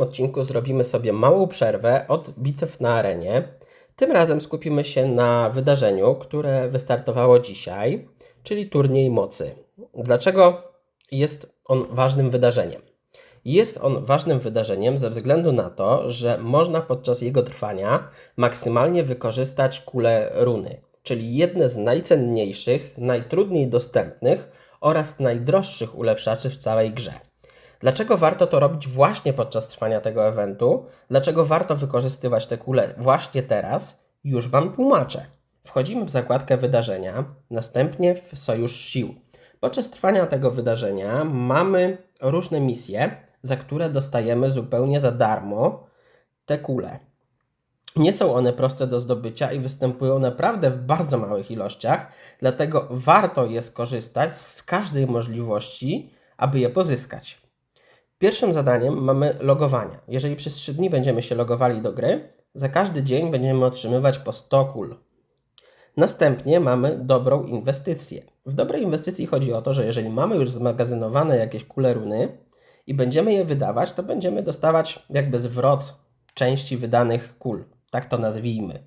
odcinku zrobimy sobie małą przerwę od bitew na arenie. Tym razem skupimy się na wydarzeniu, które wystartowało dzisiaj, czyli turniej mocy. Dlaczego jest on ważnym wydarzeniem? Jest on ważnym wydarzeniem ze względu na to, że można podczas jego trwania maksymalnie wykorzystać kule runy, czyli jedne z najcenniejszych, najtrudniej dostępnych oraz najdroższych ulepszaczy w całej grze. Dlaczego warto to robić właśnie podczas trwania tego eventu? Dlaczego warto wykorzystywać te kule właśnie teraz? Już Wam tłumaczę. Wchodzimy w zakładkę wydarzenia, następnie w sojusz sił. Podczas trwania tego wydarzenia mamy różne misje, za które dostajemy zupełnie za darmo te kule. Nie są one proste do zdobycia i występują naprawdę w bardzo małych ilościach, dlatego warto je skorzystać z każdej możliwości, aby je pozyskać. Pierwszym zadaniem mamy logowania. Jeżeli przez 3 dni będziemy się logowali do gry, za każdy dzień będziemy otrzymywać po 100 kul. Następnie mamy dobrą inwestycję. W dobrej inwestycji chodzi o to, że jeżeli mamy już zmagazynowane jakieś kule runy i będziemy je wydawać, to będziemy dostawać jakby zwrot części wydanych kul. Tak to nazwijmy.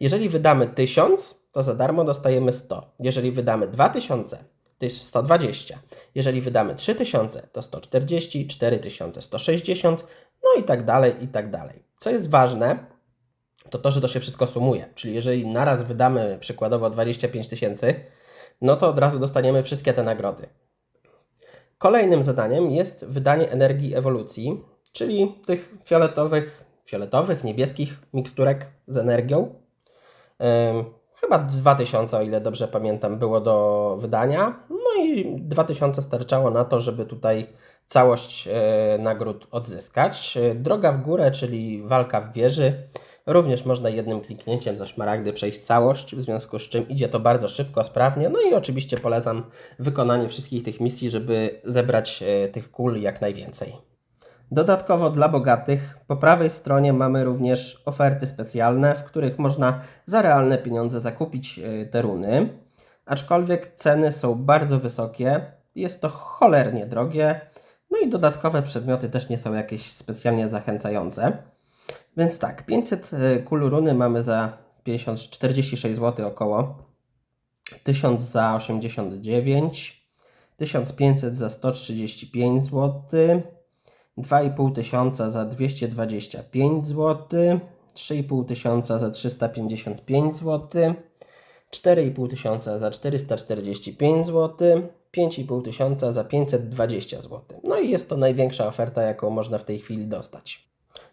Jeżeli wydamy 1000, to za darmo dostajemy 100. Jeżeli wydamy 2000, to jest 120. Jeżeli wydamy 3000, to 140, 4000, 160, no i tak dalej, i tak dalej. Co jest ważne, to to, że to się wszystko sumuje. Czyli jeżeli naraz wydamy przykładowo 25 tysięcy, no to od razu dostaniemy wszystkie te nagrody. Kolejnym zadaniem jest wydanie energii ewolucji, czyli tych fioletowych, fioletowych, niebieskich miksturek z energią. Chyba 2000, o ile dobrze pamiętam, było do wydania. No i 2000 starczało na to, żeby tutaj całość e, nagród odzyskać. E, Droga w górę, czyli walka w wieży. Również można jednym kliknięciem za szmaragdy przejść całość, w związku z czym idzie to bardzo szybko, sprawnie. No i oczywiście polecam wykonanie wszystkich tych misji, żeby zebrać e, tych kul jak najwięcej. Dodatkowo dla bogatych po prawej stronie mamy również oferty specjalne, w których można za realne pieniądze zakupić e, te runy. Aczkolwiek ceny są bardzo wysokie, jest to cholernie drogie, no i dodatkowe przedmioty też nie są jakieś specjalnie zachęcające. Więc tak, 500 kul runy mamy za 50, 46 zł około, 1000 za 89, 1500 za 135 zł, 2,5 tysiąca za 225 zł, 3,5 tysiąca za 355 zł, 4,5 tysiąca za 445 zł, 5,5 tysiąca za 520 zł. No i jest to największa oferta, jaką można w tej chwili dostać.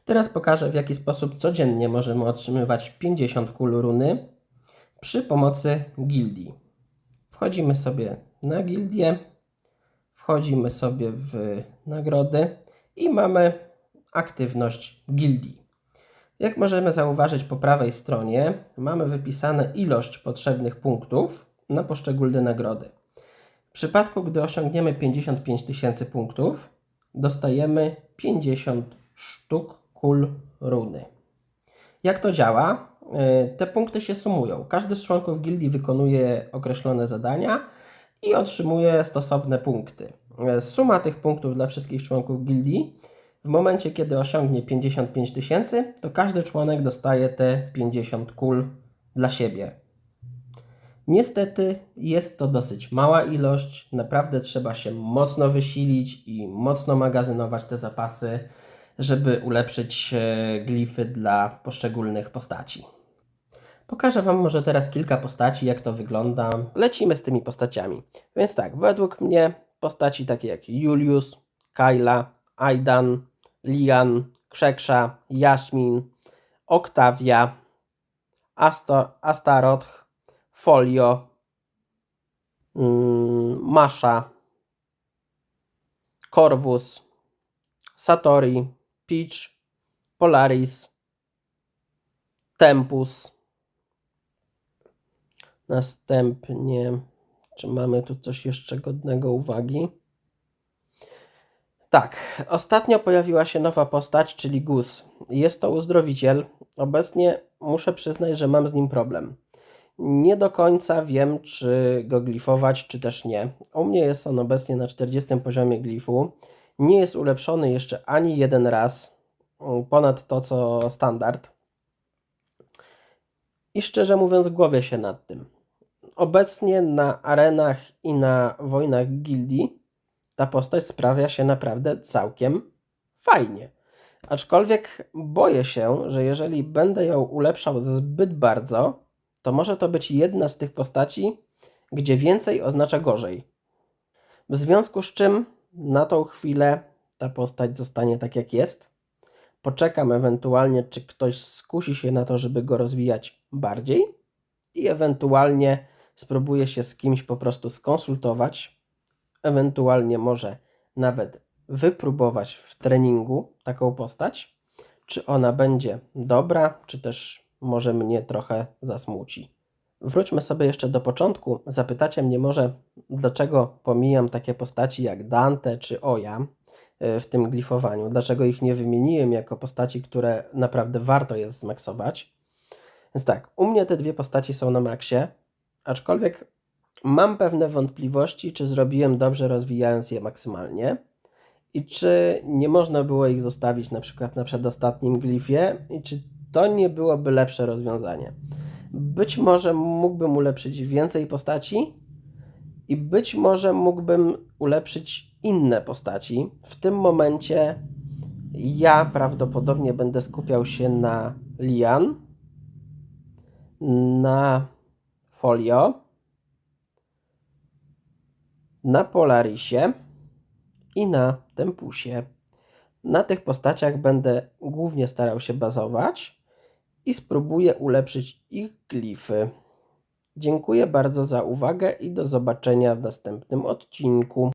Teraz pokażę, w jaki sposób codziennie możemy otrzymywać 50 kul runy przy pomocy gildii. Wchodzimy sobie na gildię, wchodzimy sobie w nagrody i mamy aktywność gildii. Jak możemy zauważyć po prawej stronie, mamy wypisane ilość potrzebnych punktów na poszczególne nagrody. W przypadku, gdy osiągniemy 55 tysięcy punktów, dostajemy 50 sztuk kul runy. Jak to działa? E, Te punkty się sumują. Każdy z członków gildii wykonuje określone zadania i otrzymuje stosowne punkty. E, Suma tych punktów dla wszystkich członków gildii w momencie, kiedy osiągnie 55 tysięcy, to każdy członek dostaje te 50 kul dla siebie. Niestety jest to dosyć mała ilość, naprawdę trzeba się mocno wysilić i mocno magazynować te zapasy, żeby ulepszyć e, glify dla poszczególnych postaci. Pokażę Wam może teraz kilka postaci, jak to wygląda. Lecimy z tymi postaciami. Więc tak, według mnie postaci takie jak Julius, Kyla, Aidan, Lian, Krzeksza, Jasmin, Oktawia, Astaroth, Folio, mm, Masza, Corvus, Satori, Peach, Polaris, Tempus. Następnie, czy mamy tu coś jeszcze godnego uwagi? Tak, ostatnio pojawiła się nowa postać, czyli Gus. Jest to uzdrowiciel. Obecnie muszę przyznać, że mam z nim problem. Nie do końca wiem, czy go glifować, czy też nie. U mnie jest on obecnie na 40 poziomie glifu. Nie jest ulepszony jeszcze ani jeden raz. ponad to, co standard. I szczerze mówiąc, głowię się nad tym. Obecnie na arenach i na wojnach gildii ta postać sprawia się naprawdę całkiem fajnie. Aczkolwiek boję się, że jeżeli będę ją ulepszał zbyt bardzo, to może to być jedna z tych postaci, gdzie więcej oznacza gorzej. W związku z czym na tą chwilę ta postać zostanie tak jak jest. Poczekam ewentualnie, czy ktoś skusi się na to, żeby go rozwijać bardziej i ewentualnie spróbuję się z kimś po prostu skonsultować, ewentualnie może nawet wypróbować w treningu taką postać, czy ona będzie dobra, czy też może mnie trochę zasmuci. Wróćmy sobie jeszcze do początku. Zapytacie mnie może, dlaczego pomijam takie postaci jak Dante czy Oja y, w tym glifowaniu, dlaczego ich nie wymieniłem jako postaci, które naprawdę warto jest zmaksować. Więc tak, u mnie te dwie postaci są na maksie, aczkolwiek mam pewne wątpliwości, czy zrobiłem dobrze rozwijając je maksymalnie i czy nie można było ich zostawić na przykład na przedostatnim glifie i czy to nie byłoby lepsze rozwiązanie. Być może mógłbym ulepszyć więcej postaci i być może mógłbym ulepszyć inne postaci. W tym momencie ja prawdopodobnie będę skupiał się na Lian, na Folio, na Polarisie i na Tempusie. Na tych postaciach będę głównie starał się bazować i spróbuję ulepszyć ich glify. Dziękuję bardzo za uwagę i do zobaczenia w następnym odcinku.